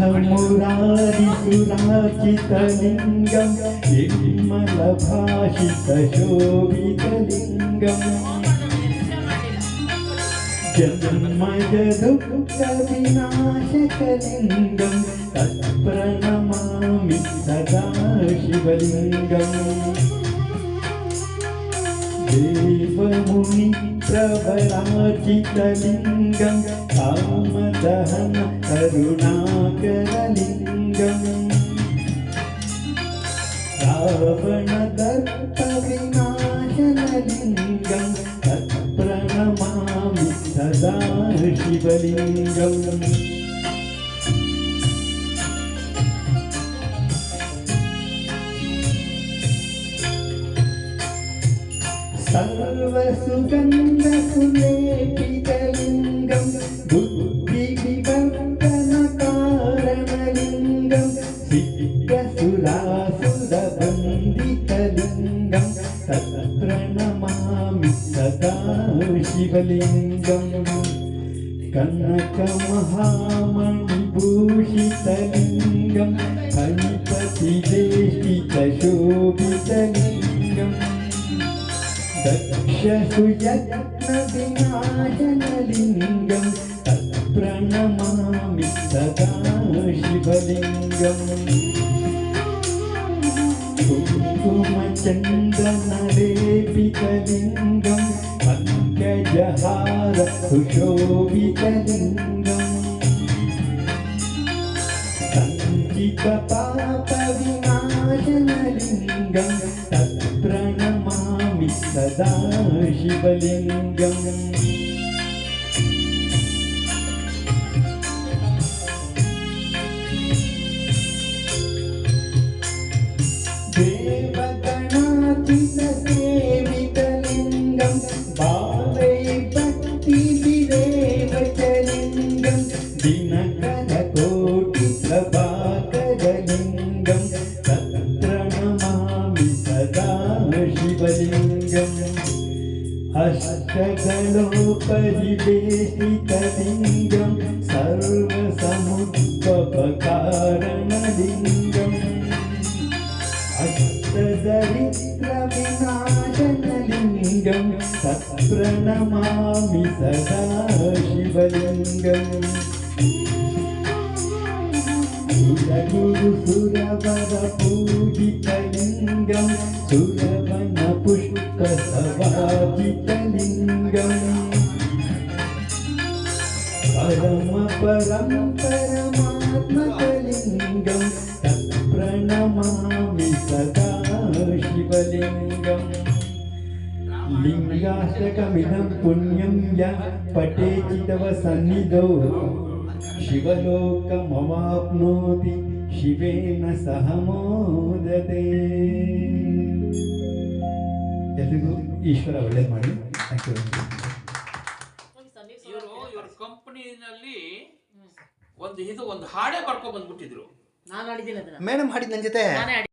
ब्रह्ममुरारिसुराचितलिङ्गं निर्मलभाषितशोभितलिङ्गम्। जन्मजदुःखविनाशकलिङ्गं तत्प्रणमामि सदा शिवलिङ्गम्। देवमुनिप्रवराचितलिङ्गं कामदहन करुणाकरलिङ्गम् शिवलिङ्गम् सर्वसुगन्धसुलेपितलिङ्गं बुद्धिविवर्तनकारणलिङ्गं सिद्धसुरासुरबन्दितलिङ्गं तत्प्रणमामि सदा शिवलिङ्गम् कनकमहामणिभूषितलिङ्गं फणिपतिदेशितशोभितलिङ्गम् दक्षसुयत्नविनाशनलिङ्गं तत्प्रणमामि सदा शिवलिङ्गम् कुङ्कुमचन्दनलेपितलिङ्गं पङ्कजहार सुशोभितलिङ्गम् सञ्चितपापविनाशनलिङ्गं तत्प्रणमामि सदा शिवलिङ्गम् बालैभक्तिविरेवचलिङ्गं दिनकरकोटिप्रभाकरलिङ्गं तत्र नमामि सदा शिवलिङ्गम् अष्टगणोपरिवेशितलिङ्गं सर्वसमुद्भवकारणलिङ्गम् अष्टदरिद्रविनाशनलिङ्गं तत्प्रणमामि सदा शिवलिङ्गम् सुरगुरुसुरवरपूजितलिङ्गं सुरवनपुष्पसवाजितलिङ्गम् परमपरं परमात्मकलिङ्गं तत्प्रणमामि सदा शिवलिङ्गम् लिङ्गाष्टकमिदं पुण्यं य तव सन्निधौ शिवलोकमवाप्नोति ಶಿವೇನ ಸಹ ಮೋದತೆ ಎಲ್ರಿಗೂ ಈಶ್ವರ ಒಳ್ಳೇದು ಮಾಡಿ ಥ್ಯಾಂಕ್ ಯು ಇವರು ಇವ್ರ ಕಂಪನಿನಲ್ಲಿ ಒಂದು ಇದು ಒಂದು ಹಾಡೇ ಬರ್ಕೊ ಬಂದ್ಬಿಟ್ಟಿದ್ರು ನಾನು ಆಡಿದ್ದೀನಿ ಅದನ್ನ ಮೇಡಮ್ ಹಾಡಿದ್ ನನ್ನ ಜೊತೆ ನಾನೇ ಆಡಿ